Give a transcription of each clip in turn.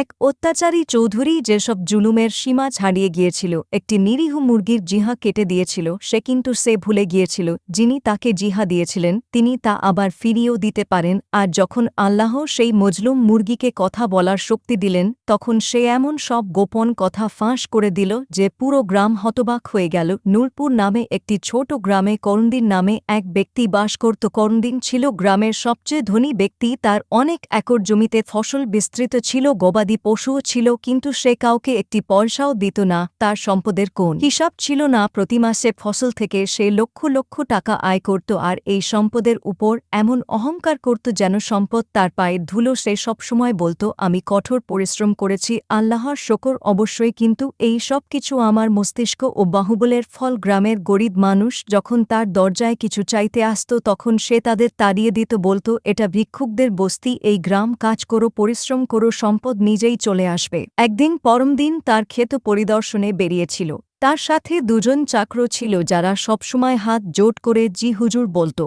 এক অত্যাচারী চৌধুরী যেসব জুলুমের সীমা ছাড়িয়ে গিয়েছিল, একটি নিরীহ মুরগির জিহা কেটে দিয়েছিল, সে কিন্তু সে ভুলে গিয়েছিল, যিনি তাকে জিহা দিয়েছিলেন, তিনি তা আবার ফিরিয়েও দিতে পারেন, আর যখন আল্লাহ সেই মজলুম মুরগিকে কথা বলার শক্তি দিলেন, তখন সে এমন সব গোপন কথা ফাঁস করে দিল যে পুরো গ্রাম হতবাক হয়ে গেল। নূরপুর নামে একটি ছোট গ্রামে করন্দিন নামে এক ব্যক্তি বাস করত। করন্দিন ছিল গ্রামের সবচেয়ে ধনী ব্যক্তি, তার অনেক একর জমিতে ফসল বিস্তৃত ছিল গবাদি পশুও ছিল, কিন্তু সে কাউকে একটি পয়সাও দিত না, তার সম্পদের কোন হিসাব ছিল না, প্রতি মাসে ফসল থেকে সে লক্ষ লক্ষ টাকা আয় করত, আর এই সম্পদের উপর এমন অহংকার করত যেন সম্পদ তার পায়ে ধুলো, সে সবসময় বলতো, আমি কঠোর পরিশ্রম করেছি, আল্লাহর শকর অবশ্যই, কিন্তু এই সব কিছু আমার মস্তিষ্ক ও বাহুবলের ফল গ্রামের গরিব মানুষ যখন তার দরজায় কিছু চাইতে আসত, তখন সে তাদের তাড়িয়ে দিত, বলতো, এটা ভিক্ষুকদের বস্তি, এই গ্রাম, কাজ করো, পরিশ্রম করো, সম্পদ নিজেই চলে আসবে। একদিন পরমদিন তার ক্ষেত পরিদর্শনে বেরিয়েছিল। তার সাথে দুজন চাকর ছিল যারা সবসময় হাত জোট করে জি হুজুর বলত।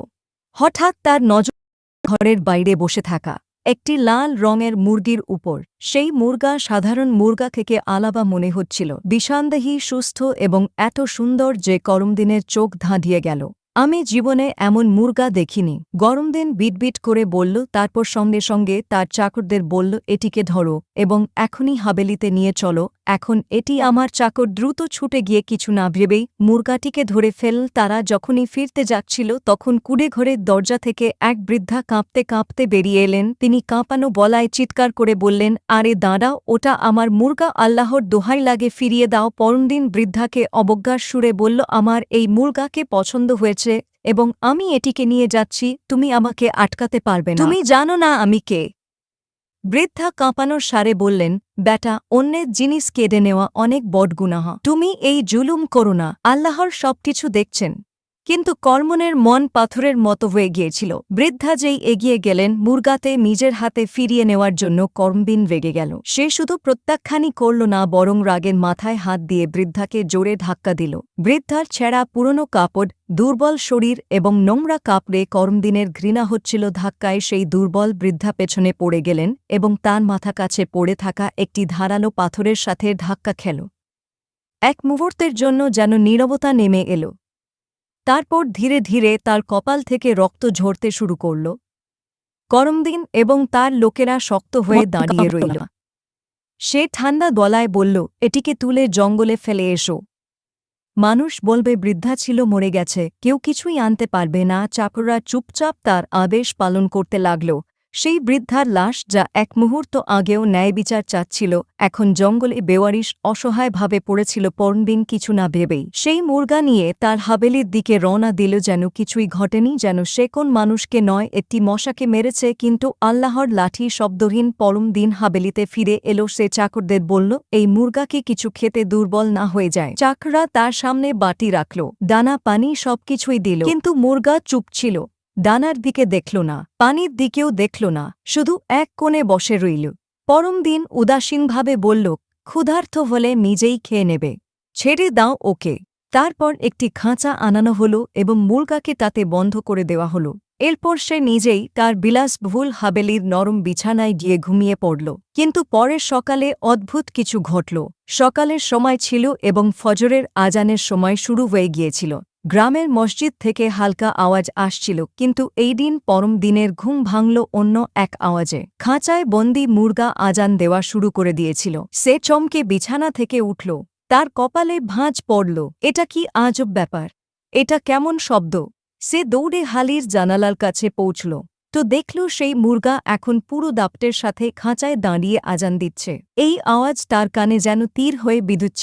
হঠাৎ তার নজর ঘরের বাইরে বসে থাকা। একটি লাল রঙের মুরগির উপর। সেই মুরগা সাধারণ মুরগা থেকে আলাবা মনে হচ্ছিল। বিষান্দেহী, সুস্থ এবং এত সুন্দর যে করমদিনের চোখ ধাঁধিয়ে গেল। আমি জীবনে এমন মুরগা দেখিনি। গরম দিন বিটবিট করে বলল, তারপর সঙ্গে সঙ্গে তার চাকরদের বলল, এটিকে ধরো এবং এখনই হাবেলিতে নিয়ে চলো। এখন এটি আমার চাকর দ্রুত ছুটে গিয়ে কিছু না ভেবেই মুরগাটিকে ধরে ফেল। তারা যখনই ফিরতে যাচ্ছিল তখন কুড়ে ঘরের দরজা থেকে এক বৃদ্ধা কাঁপতে কাঁপতে বেরিয়ে এলেন। তিনি কাঁপানো বলায় চিৎকার করে বললেন, আরে দাঁড়াও ওটা আমার মুরগা আল্লাহর দোহাই লাগে, ফিরিয়ে দাও। পরমদিন বৃদ্ধাকে অবজ্ঞার সুরে বলল, আমার এই মুরগাকে পছন্দ হয়েছে এবং আমি এটিকে নিয়ে যাচ্ছি, তুমি আমাকে আটকাতে পারবে তুমি জানো না আমি কে। বৃদ্ধা কাঁপানোর সারে বললেন, ব্যাটা, অন্যের জিনিস কেড়ে নেওয়া অনেক বড় গুনাহ তুমি এই জুলুম করো না। আল্লাহর সবকিছু দেখছেন। কিন্তু কর্মনের মন পাথরের মতো হয়ে গিয়েছিল। বৃদ্ধা যেই এগিয়ে গেলেন, মুরগাতে নিজের হাতে ফিরিয়ে নেওয়ার জন্য কর্মবিন রেগে গেল। সে শুধু প্রত্যাখ্যানই করল না, বরং রাগের মাথায় হাত দিয়ে বৃদ্ধাকে জোরে ধাক্কা দিল। বৃদ্ধার ছেঁড়া পুরনো কাপড়, দুর্বল শরীর এবং নোংরা কাপড়ে কর্মদিনের ঘৃণা হচ্ছিল ধাক্কায় সেই দুর্বল বৃদ্ধা পেছনে পড়ে গেলেন এবং তার মাথা কাছে পড়ে থাকা একটি ধারালো পাথরের সাথে ধাক্কা খেল। এক মুহূর্তের জন্য যেন নীরবতা নেমে এলো। তারপর ধীরে ধীরে তার কপাল থেকে রক্ত ঝরতে শুরু করল। করমদিন এবং তার লোকেরা শক্ত হয়ে দাঁড়িয়ে রইল। সে ঠান্ডা দলায় বলল এটিকে তুলে জঙ্গলে ফেলে এসো। মানুষ বলবে বৃদ্ধা ছিল মরে গেছে। কেউ কিছুই আনতে পারবে না। চাকররা চুপচাপ তার আদেশ পালন করতে লাগল। সেই বৃদ্ধার লাশ যা এক মুহূর্ত আগেও ন্যায় বিচার চাচ্ছিল, এখন জঙ্গলে বেওয়ারিশ, অসহায়ভাবে পড়েছিল পর্ণদিন কিছু না ভেবেই। সেই মুরগা নিয়ে তার হাবেলির দিকে রওনা দিল যেন কিছুই ঘটেনি, যেন সে কোন মানুষকে নয়, একটি মশাকে মেরেছে, কিন্তু আল্লাহর লাঠি শব্দহীন পরম দিন হাবেলিতে ফিরে এলো, সে চাকরদের বলল, এই মুরগাকে কিছু খেতে দুর্বল না হয়ে যায়। চাকরা তার সামনে বাটি রাখল, দানা, পানি সবকিছুই দিল, কিন্তু মুরগা চুপ ছিল। ডানার দিকে দেখল না, পানির দিকেও দেখল না, শুধু এক কোণে বসে রইল। পরম দিন উদাসীনভাবে বলল ক্ষুধার্থ হলে নিজেই খেয়ে নেবে। ছেড়ে দাও ওকে। তারপর একটি খাঁচা আনানো হল এবং মুরগাকে তাতে বন্ধ করে দেওয়া হল। এরপর সে নিজেই তার বিলাসবহুল হাবেলির নরম বিছানায় গিয়ে ঘুমিয়ে পড়ল। কিন্তু পরের সকালে অদ্ভুত কিছু ঘটল। সকালের সময় ছিল এবং ফজরের আজানের সময় শুরু হয়ে গিয়েছিল। গ্রামের মসজিদ থেকে হালকা আওয়াজ আসছিল, কিন্তু এই দিন পরম দিনের ঘুম ভাঙল অন্য এক আওয়াজে। খাঁচায় বন্দি মুরগা আজান দেওয়া শুরু করে দিয়েছিল। সে চমকে বিছানা থেকে উঠল। তার কপালে ভাঁজ পড়ল। এটা কি আজব ব্যাপার? এটা কেমন শব্দ? সে দৌড়ে হালির জানালার কাছে পৌঁছল। তো দেখল সেই মুরগা এখন পুরো দাপ্টের সাথে খাঁচায় দাঁড়িয়ে আজান দিচ্ছে। এই আওয়াজ তার কানে যেন তীর হয়ে বিদ্যুৎ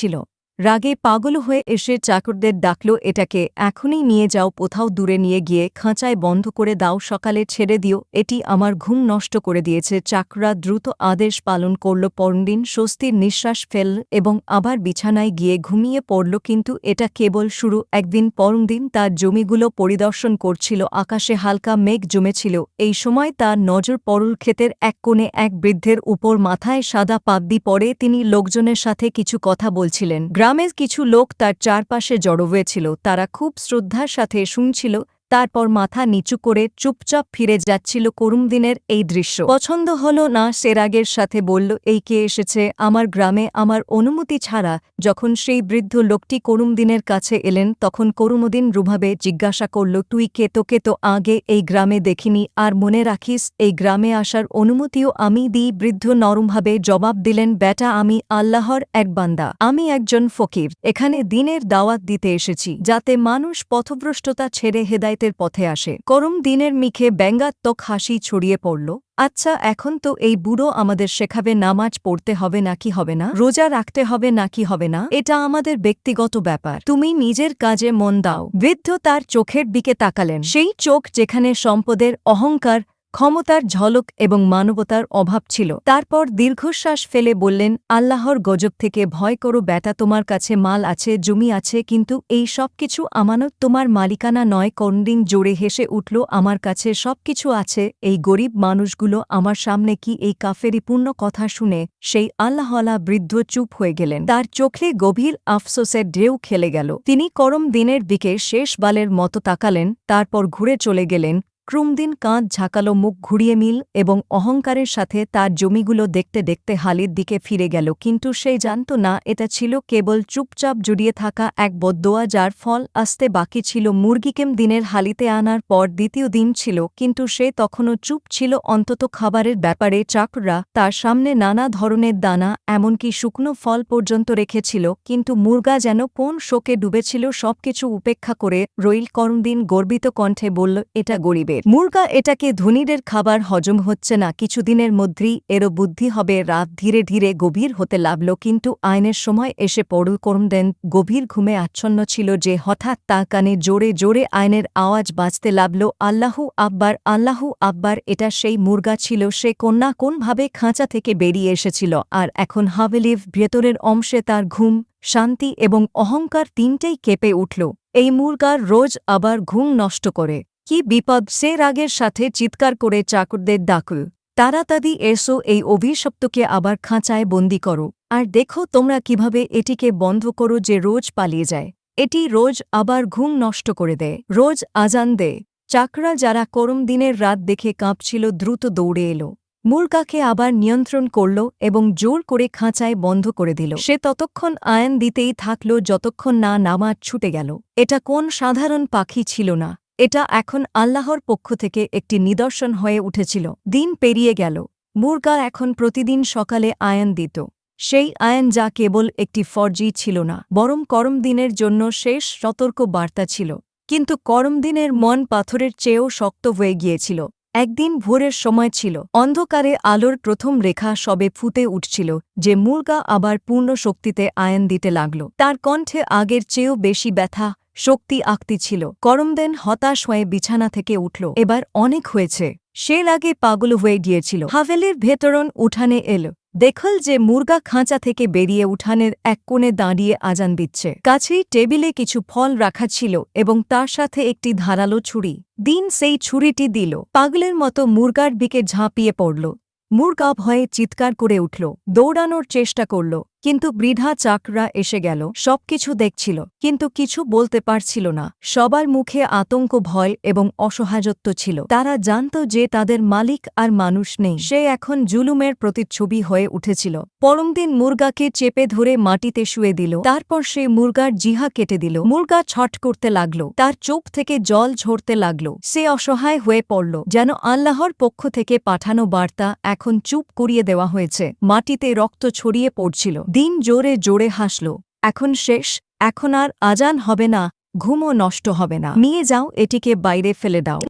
রাগে পাগল হয়ে এসে চাকরদের ডাকল, এটাকে এখনই নিয়ে যাও, কোথাও দূরে নিয়ে গিয়ে খাঁচায় বন্ধ করে দাও, সকালে ছেড়ে দিও, এটি আমার ঘুম নষ্ট করে দিয়েছে। চাকরা দ্রুত আদেশ পালন করল, পরদিন স্বস্তির নিঃশ্বাস ফেল এবং আবার বিছানায় গিয়ে ঘুমিয়ে পড়ল, কিন্তু এটা কেবল শুরু। একদিন পরদিন তার জমিগুলো পরিদর্শন করছিল, আকাশে হালকা মেঘ জমেছিল। এই সময় তার নজর পরল ক্ষেতের এক কোণে এক বৃদ্ধের উপর, মাথায় সাদা পাদ্দি পরে তিনি লোকজনের সাথে কিছু কথা বলছিলেন। গ্রামের কিছু লোক তার চারপাশে জড়ো হয়েছিল। তারা খুব শ্রদ্ধার সাথে শুনছিল তারপর মাথা নিচু করে চুপচাপ ফিরে যাচ্ছিল করুমদিনের এই দৃশ্য। পছন্দ হল না সে রাগের সাথে বলল, এই কে এসেছে? আমার গ্রামে আমার অনুমতি ছাড়া। যখন সেই বৃদ্ধ লোকটি করুমদিনের কাছে এলেন, তখন করুমদিন রুভাবে জিজ্ঞাসা করল, তুই কে? তোকে তো আগে এই গ্রামে দেখিনি। আর মনে রাখিস, এই গ্রামে আসার অনুমতিও আমি দিই। বৃদ্ধ নরমভাবে জবাব দিলেন বেটা আমি আল্লাহর এক বান্দা। আমি একজন ফকির। এখানে দিনের দাওয়াত দিতে এসেছি। যাতে মানুষ পথভ্রষ্টতা ছেড়ে হেদায়তের পথে আসে। করম দিনের মিখে ব্যঙ্গাত্মক হাসি ছড়িয়ে পড়ল। আচ্ছা এখন তো এই বুড়ো আমাদের শেখাবে নামাজ পড়তে হবে নাকি হবে না? রোজা রাখতে হবে নাকি হবে না? এটা আমাদের ব্যক্তিগত ব্যাপার। তুমি নিজের কাজে মন দাও। বৃদ্ধ তার চোখের দিকে তাকালেন। সেই চোখ যেখানে সম্পদের অহংকার ক্ষমতার ঝলক এবং মানবতার অভাব ছিল। তারপর দীর্ঘশ্বাস ফেলে বললেন, আল্লাহর গজব থেকে ভয় করো ব্যাটা তোমার কাছে মাল আছে, জমি আছে, কিন্তু এই সব কিছু আমানত তোমার মালিকানা নয়। কন্ডিং জোরে হেসে উঠল, আমার কাছে সবকিছু আছে, এই গরিব মানুষগুলো আমার সামনে কি এই কাফেরিপূর্ণ কথা শুনে? সেই আল্লাহলা বৃদ্ধ চুপ হয়ে গেলেন। তার চোখে গভীর আফসোসের ঢেউ খেলে গেল। তিনি করম দিনের দিকে শেষ বালের মতো তাকালেন, তারপর ঘুরে চলে গেলেন ক্রুমদিন কাঁধ ঝাঁকালো, মুখ ঘুরিয়ে মিল এবং অহংকারের সাথে তার জমিগুলো দেখতে দেখতে হালির দিকে ফিরে গেল। কিন্তু সে জানত না, এটা ছিল কেবল চুপচাপ জড়িয়ে থাকা এক বদোয়া যার ফল আসতে বাকি ছিল। মুরগিকেম দিনের হালিতে আনার পর দ্বিতীয় দিন ছিল, কিন্তু সে তখনও চুপ ছিল। অন্তত খাবারের ব্যাপারে চাকররা তার সামনে নানা ধরনের দানা, এমনকি শুকনো ফল পর্যন্ত রেখেছিল। কিন্তু মুরগা যেন কোন শোকে ডুবেছিল, সবকিছু উপেক্ষা করে রইল। করমদিন গর্বিত কণ্ঠে বলল, এটা গরিবের মুরগা এটাকে ধনীদের খাবার হজম হচ্ছে না। কিছুদিনের মধ্যেই এরও বুদ্ধি হবে। রাত ধীরে ধীরে গভীর হতে লাগল কিন্তু আইনের সময় এসে পড়ল করমদেন গভীর ঘুমে আচ্ছন্ন ছিল যে হঠাৎ তা কানে জোরে জোরে আইনের আওয়াজ বাজতে লাগল, আল্লাহু আব্বার আল্লাহু আব্বার এটা সেই মুরগা ছিল। সে কন্যা কোনভাবে খাঁচা থেকে বেরিয়ে এসেছিল। আর এখন হাভেলিভ ভেতরের অংশে তার ঘুম, শান্তি এবং অহংকার তিনটেই কেঁপে উঠল। এই মুরগার রোজ আবার ঘুম নষ্ট করে। কি বিপদ সে রাগের সাথে চিৎকার করে চাকরদের ডাকুল। তাড়াতাড়ি এসো এই অভিশপ্তকে আবার খাঁচায় বন্দি করো। আর দেখো তোমরা কীভাবে এটিকে বন্ধ করো যে রোজ পালিয়ে যায়। এটি রোজ আবার ঘুম নষ্ট করে দেয়। রোজ আজান দেয়। চাকরা যারা করম দিনের রাত দেখে কাঁপছিল দ্রুত দৌড়ে এলো। মুরগাকে আবার নিয়ন্ত্রণ করল এবং জোর করে খাঁচায় বন্ধ করে দিল। সে ততক্ষণ আয়ন দিতেই থাকল যতক্ষণ না নামাজ ছুটে গেল। এটা কোন সাধারণ পাখি ছিল না। এটা এখন আল্লাহর পক্ষ থেকে একটি নিদর্শন হয়ে উঠেছিল। দিন পেরিয়ে গেল। মুরগা এখন প্রতিদিন সকালে আয়ন দিত। সেই আয়ন যা কেবল একটি ফর্জি ছিল না, বরং করমদিনের জন্য শেষ সতর্ক বার্তা ছিল। কিন্তু করমদিনের মন পাথরের চেয়েও শক্ত হয়ে গিয়েছিল। একদিন ভোরের সময় ছিল। অন্ধকারে আলোর প্রথম রেখা সবে ফুটে উঠছিল, যে মুরগা আবার পূর্ণ শক্তিতে আয়ন দিতে লাগল। তার কণ্ঠে আগের চেয়েও বেশি ব্যথা শক্তি আঁকতি ছিল। করমদেন হতাশ হয়ে বিছানা থেকে উঠল। এবার অনেক হয়েছে। সে লাগে পাগল হয়ে গিয়েছিল। হাভেলির ভেতরন উঠানে এল। দেখল যে মুরগা খাঁচা থেকে বেরিয়ে উঠানের এক কোণে দাঁড়িয়ে আজান দিচ্ছে। কাছেই টেবিলে কিছু ফল রাখা ছিল এবং তার সাথে একটি ধারালো ছুরি। দিন সেই ছুরিটি দিল। পাগলের মতো মুরগার দিকে ঝাঁপিয়ে পড়ল। মুরগা ভয়ে চিৎকার করে উঠল। দৌড়ানোর চেষ্টা করল। কিন্তু বৃদ্ধা চাকরা এসে গেল, সবকিছু দেখছিল, কিন্তু কিছু বলতে পারছিল না। সবার মুখে আতঙ্ক, ভয় এবং অসহায়ত্ব ছিল। তারা জানত যে তাদের মালিক আর মানুষ নেই। সে এখন জুলুমের প্রতিচ্ছবি হয়ে উঠেছিল। পরমদিন মুরগাকে চেপে ধরে মাটিতে শুয়ে দিল। তারপর সে মুরগার জিহা কেটে দিল। মুরগা ছট করতে লাগল। তার চোখ থেকে জল ঝরতে লাগল। সে অসহায় হয়ে পড়ল। যেন আল্লাহর পক্ষ থেকে পাঠানো বার্তা এখন চুপ করিয়ে দেওয়া হয়েছে। মাটিতে রক্ত ছড়িয়ে পড়ছিল। দিন জোরে জোরে হাসল, এখন শেষ, এখন আর আজান হবে না, ঘুমও নষ্ট হবে না। নিয়ে যাও, এটিকে বাইরে ফেলে দাও।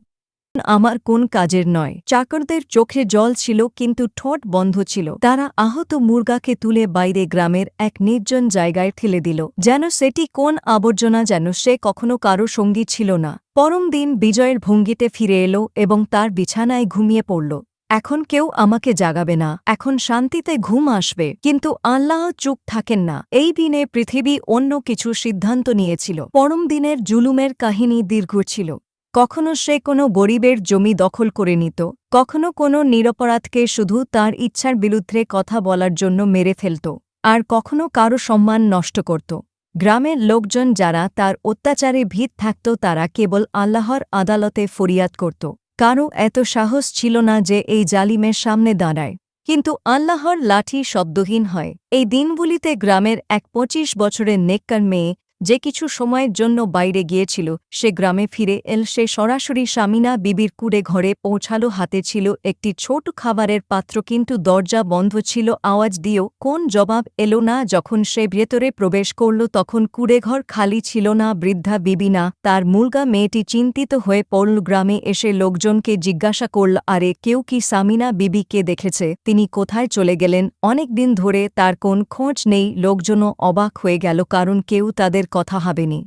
আমার কোন কাজের নয়। চাকরদের চোখে জল ছিল, কিন্তু ঠোঁট বন্ধ ছিল। তারা আহত মুরগাকে তুলে বাইরে গ্রামের এক নির্জন জায়গায় ঠেলে দিল। যেন সেটি কোন আবর্জনা, যেন সে কখনো কারও সঙ্গী ছিল না। পরম দিন বিজয়ের ভঙ্গিতে ফিরে এলো এবং তার বিছানায় ঘুমিয়ে পড়ল। এখন কেউ আমাকে জাগাবে না, এখন শান্তিতে ঘুম আসবে। কিন্তু আল্লাহ চুপ থাকেন না। এই দিনে পৃথিবী অন্য কিছু সিদ্ধান্ত নিয়েছিল। পরম দিনের জুলুমের কাহিনী দীর্ঘ ছিল কখনো সে কোনো গরিবের জমি দখল করে নিত, কখনো কোনো নিরপরাধকে শুধু তার ইচ্ছার বিরুদ্ধে কথা বলার জন্য মেরে ফেলত, আর কখনো কারও সম্মান নষ্ট করত। গ্রামের লোকজন যারা তার অত্যাচারে ভিত থাকত তারা কেবল আল্লাহর আদালতে ফরিয়াদ করত। কারও এত সাহস ছিল না যে এই জালিমের সামনে দাঁড়ায়। কিন্তু আল্লাহর লাঠি শব্দহীন হয়। এই দিনগুলিতে গ্রামের এক পঁচিশ বছরের নেককার মেয়ে যে কিছু সময়ের জন্য বাইরে গিয়েছিল, সে গ্রামে ফিরে এল, সে সরাসরি স্বামীনা বিবির কুড়ে ঘরে পৌঁছালো। হাতে ছিল একটি ছোট খাবারের পাত্র, কিন্তু দরজা বন্ধ ছিল। আওয়াজ দিয়েও কোন জবাব এলো না। যখন সে ভেতরে প্রবেশ করল, তখন কুড়েঘর খালি ছিল না। বৃদ্ধা বিবি না, তার মুলগা মেয়েটি চিন্তিত হয়ে পড়ল। গ্রামে এসে লোকজনকে জিজ্ঞাসা করল, আরে, কেউ কি সামিনা বিবিকে দেখেছে? তিনি কোথায় চলে গেলেন? অনেক দিন ধরে তার কোন খোঁজ নেই। লোকজনও অবাক হয়ে গেল, কারণ কেউ তাদের কথা হাবেনি।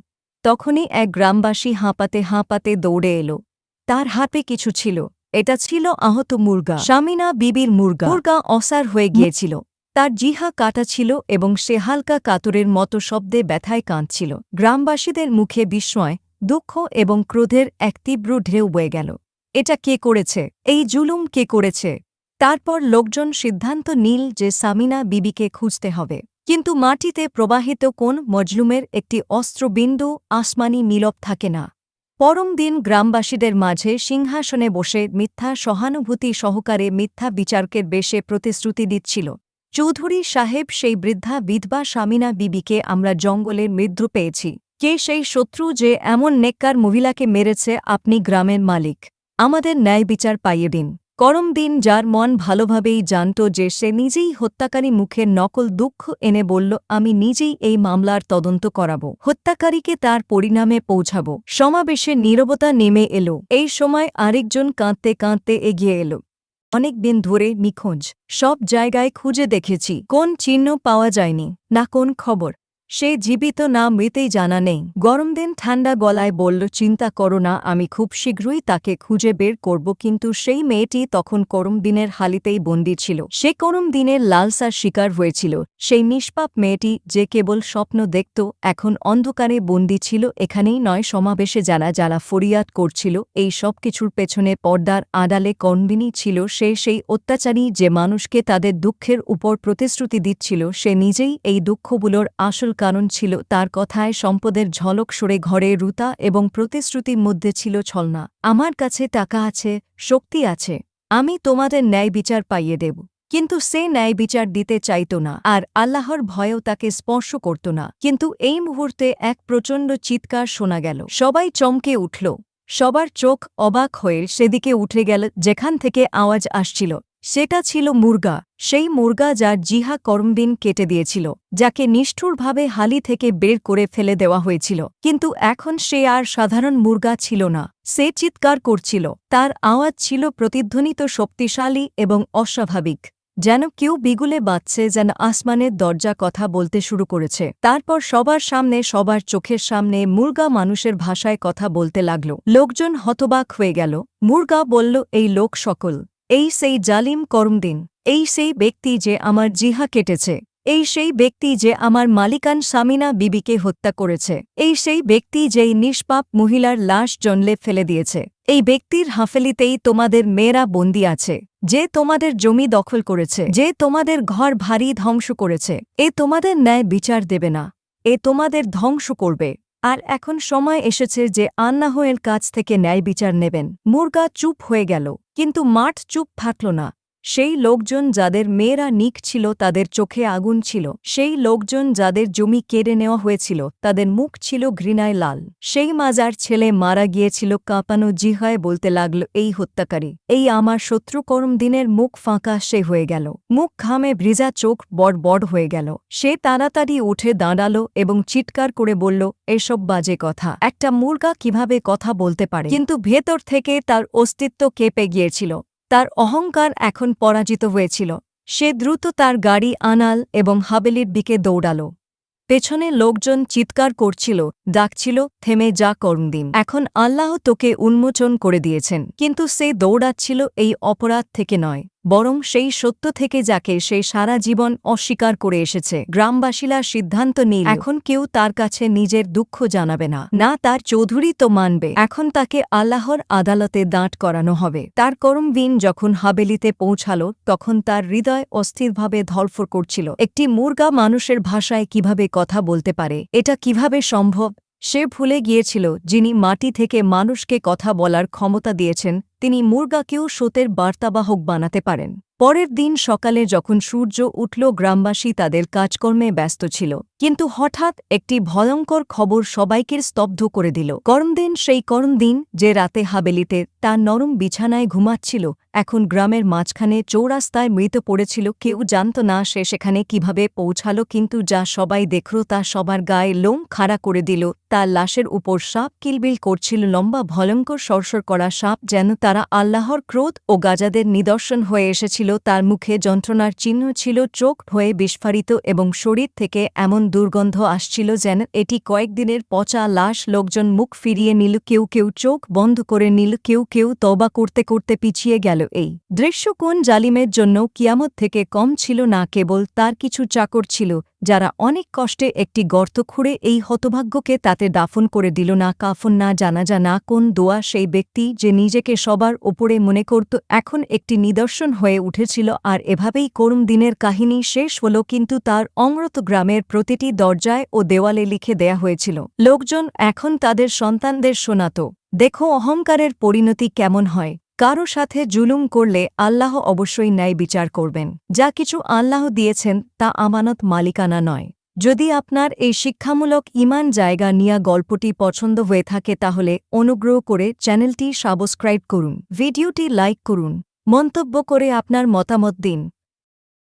তখনই এক গ্রামবাসী হাঁপাতে হাঁপাতে দৌড়ে এলো। তার হাতে কিছু ছিল। এটা ছিল আহত মুরগা। স্বামীনা বিবির মুরগা। মুরগা অসার হয়ে গিয়েছিল। তার জিহা কাটা ছিল এবং সে হালকা কাতরের মতো শব্দে ব্যথায় কাঁদছিল। গ্রামবাসীদের মুখে বিস্ময়, দুঃখ এবং ক্রোধের এক তীব্র ঢেউ বয়ে গেল। এটা কে করেছে? এই জুলুম কে করেছে? তারপর লোকজন সিদ্ধান্ত নীল যে সামিনা বিবিকে খুঁজতে হবে। কিন্তু মাটিতে প্রবাহিত কোন মজলুমের একটি অস্ত্রবিন্দু আসমানি নীলব থাকে না। পরম দিন গ্রামবাসীদের মাঝে সিংহাসনে বসে মিথ্যা সহানুভূতি সহকারে মিথ্যা বিচারকের বেশে প্রতিশ্রুতি দিচ্ছিল। চৌধুরী সাহেব সেই বৃদ্ধা বিধবা স্বামীনা বিবিকে আমরা জঙ্গলের মৃদ্রু পেয়েছি। কে সেই শত্রু যে এমন নেককার মহিলাকে মেরেছে আপনি গ্রামের মালিক। আমাদের ন্যায় বিচার পাইয়ে দিন। করম দিন যার মন ভালোভাবেই জানত যে সে নিজেই হত্যাকারী মুখের নকল দুঃখ এনে বলল, আমি নিজেই এই মামলার তদন্ত করাব। হত্যাকারীকে তার পরিণামে পৌঁছাব। সমাবেশে নীরবতা নেমে এলো। এই সময় আরেকজন কাঁদতে কাঁদতে এগিয়ে এলো। অনেক দিন ধরে নিখোঁজ। সব জায়গায় খুঁজে দেখেছি। কোন চিহ্ন পাওয়া যায়নি। না কোন খবর। সে জীবিত না মৃতেই জানা নেই। গরম দিন ঠান্ডা গলায় বলল, চিন্তা করো না, আমি খুব শীঘ্রই তাকে খুঁজে বের করব। কিন্তু সেই মেয়েটি তখন করম দিনের হালিতেই বন্দী ছিল। সে করম দিনের লালসার শিকার হয়েছিল। সেই নিষ্পাপ মেয়েটি, যে কেবল স্বপ্ন দেখত, এখন অন্ধকারে বন্দী ছিল। এখানেই নয়, সমাবেশে যারা যারা ফরিয়াদ করছিল, এই সব কিছুর পেছনে পর্দার আড়ালে কর্মবিনী ছিল। সে সেই অত্যাচারী যে মানুষকে তাদের দুঃখের উপর প্রতিশ্রুতি দিচ্ছিল, সে নিজেই এই দুঃখগুলোর আসল কারণ ছিল তার কথায় সম্পদের ঝলক সরে ঘরে রুতা এবং প্রতিশ্রুতির মধ্যে ছিল ছলনা। আমার কাছে টাকা আছে, শক্তি আছে, আমি তোমাদের ন্যায় বিচার পাইয়ে দেব। কিন্তু সে ন্যায় বিচার দিতে চাইত না আর আল্লাহর ভয়েও তাকে স্পর্শ করত না। কিন্তু এই মুহূর্তে এক প্রচণ্ড চিৎকার শোনা গেল। সবাই চমকে উঠল। সবার চোখ অবাক হয়ে সেদিকে উঠে গেল, যেখান থেকে আওয়াজ আসছিল। সেটা ছিল মুরগা, সেই মুরগা যার জিহা করমদিন কেটে দিয়েছিল, যাকে নিষ্ঠুরভাবে হালি থেকে বের করে ফেলে দেওয়া হয়েছিল। কিন্তু এখন সে আর সাধারণ মুরগা ছিল না, সে চিৎকার করছিল, তার আওয়াজ ছিল প্রতিধ্বনিত শক্তিশালী এবং অস্বাভাবিক, যেন কেউ বিগুলে বাঁচছে, যেন আসমানের দরজা কথা বলতে শুরু করেছে। তারপর সবার সামনে, সবার চোখের সামনে মুরগা মানুষের ভাষায় কথা বলতে লাগল। লোকজন হতবাক হয়ে গেল। মুরগা বলল, এই লোক সকল এই সেই জালিম করমদিন, এই সেই ব্যক্তি যে আমার জিহা কেটেছে, এই সেই ব্যক্তি যে আমার মালিকান সামিনা বিবিকে হত্যা করেছে, এই সেই ব্যক্তি যেই নিষ্পাপ মহিলার লাশ জনলে ফেলে দিয়েছে, এই ব্যক্তির হাফেলিতেই তোমাদের মেয়েরা বন্দি আছে, যে তোমাদের জমি দখল করেছে, যে তোমাদের ঘর ভারী ধ্বংস করেছে, এ তোমাদের ন্যায় বিচার দেবে না, এ তোমাদের ধ্বংস করবে। আর এখন সময় এসেছে যে আন্নাহয়ের কাছ থেকে ন্যায় বিচার নেবেন। মুরগা চুপ হয়ে গেল, কিন্তু মাঠ চুপ থাকল না। সেই লোকজন যাদের মেয়েরা নিক ছিল তাদের চোখে আগুন ছিল। সেই লোকজন যাদের জমি কেড়ে নেওয়া হয়েছিল, তাদের মুখ ছিল ঘৃণায় লাল। সেই মাজার ছেলে মারা গিয়েছিল কাঁপানো জিহায় বলতে লাগল, এই হত্যাকারী, এই আমার শত্রু করম দিনের মুখ ফাঁকা সে হয়ে গেল। মুখ ঘামে ভ্রিজা চোখ বড় বড় হয়ে গেল। সে তাড়াতাড়ি উঠে দাঁড়াল এবং চিৎকার করে বলল, এসব বাজে কথা। একটা মুরগা কীভাবে কথা বলতে পারে? কিন্তু ভেতর থেকে তার অস্তিত্ব কেঁপে গিয়েছিল। তার অহংকার এখন পরাজিত হয়েছিল। সে দ্রুত তার গাড়ি, আনাল এবং হাবেলির দিকে দৌড়াল। পেছনে লোকজন চিৎকার করছিল, ডাকছিল, থেমে যা করমদিন এখন আল্লাহ তোকে উন্মোচন করে দিয়েছেন। কিন্তু সে দৌড়াচ্ছিল এই অপরাধ থেকে নয়। বরং সেই সত্য থেকে যাকে সে সারা জীবন অস্বীকার করে এসেছে। গ্রামবাসীরা সিদ্ধান্ত নিল, এখন কেউ তার কাছে নিজের দুঃখ জানাবে না। না, তার চৌধুরী তো মানবে। এখন তাকে আল্লাহর আদালতে দাঁট করানো হবে। তার করমবিন যখন হাবেলিতে পৌঁছালো, তখন তার হৃদয় অস্থিরভাবে ধলফর করছিল। একটি মুরগা মানুষের ভাষায় কীভাবে কথা বলতে পারে, এটা কীভাবে সম্ভব, সে ভুলে গিয়েছিল যিনি মাটি থেকে মানুষকে কথা বলার ক্ষমতা দিয়েছেন তিনি মুরগাকেও সোতের বার্তাবাহক বানাতে পারেন। পরের দিন সকালে যখন সূর্য উঠল, গ্রামবাসী তাদের কাজকর্মে ব্যস্ত ছিল। কিন্তু হঠাৎ একটি ভয়ঙ্কর খবর সবাইকে স্তব্ধ করে দিল। করমদিন সেই করমদিন যে রাতে হাবেলিতে তার নরম বিছানায় ঘুমাচ্ছিল, এখন গ্রামের মাঝখানে চৌরাস্তায় মৃত পড়েছিল। কেউ জানত না সে সেখানে কীভাবে পৌঁছালো, কিন্তু যা সবাই দেখল তা সবার গায়ে লোম খাড়া করে দিল। তার লাশের উপর সাপ কিলবিল করছিল, লম্বা ভয়ঙ্কর সরসর করা সাপ যেন তারা আল্লাহর ক্রোধ ও গাজাদের নিদর্শন হয়ে এসেছিল। তার মুখে যন্ত্রণার চিহ্ন ছিল, চোখ হয়ে বিস্ফারিত এবং শরীর থেকে এমন দুর্গন্ধ আসছিল যেন এটি কয়েকদিনের পচা লাশ লোকজন মুখ ফিরিয়ে নিল, কেউ কেউ চোখ বন্ধ করে নিল, কেউ কেউ তবা করতে করতে পিছিয়ে গেল। এই দৃশ্য কোন জালিমের জন্য কিয়ামত থেকে কম ছিল না, কেবল তার কিছু চাকর ছিল। যারা অনেক কষ্টে একটি গর্ত খুঁড়ে এই হতভাগ্যকে তাতে দাফন করে দিল না, কাফন না, জানাজা না, কোন দোয়া সেই ব্যক্তি যে নিজেকে সবার ওপরে মনে করত, এখন একটি নিদর্শন হয়ে উঠেছিল আর এভাবেই করুম দিনের কাহিনী শেষ হল কিন্তু তার অমৃত গ্রামের প্রতিটি দরজায় ও দেওয়ালে লিখে দেয়া হয়েছিল, লোকজন এখন তাদের সন্তানদের শোনাত, দেখো অহংকারের পরিণতি কেমন হয়। কারও সাথে জুলুম করলে আল্লাহ অবশ্যই ন্যায় বিচার করবেন। যা কিছু আল্লাহ দিয়েছেন তা আমানত মালিকানা নয়। যদি আপনার এই শিক্ষামূলক ইমান জায়গা নিয়া গল্পটি পছন্দ হয়ে থাকে তাহলে অনুগ্রহ করে চ্যানেলটি সাবস্ক্রাইব করুন। ভিডিওটি লাইক করুন। মন্তব্য করে আপনার মতামত দিন।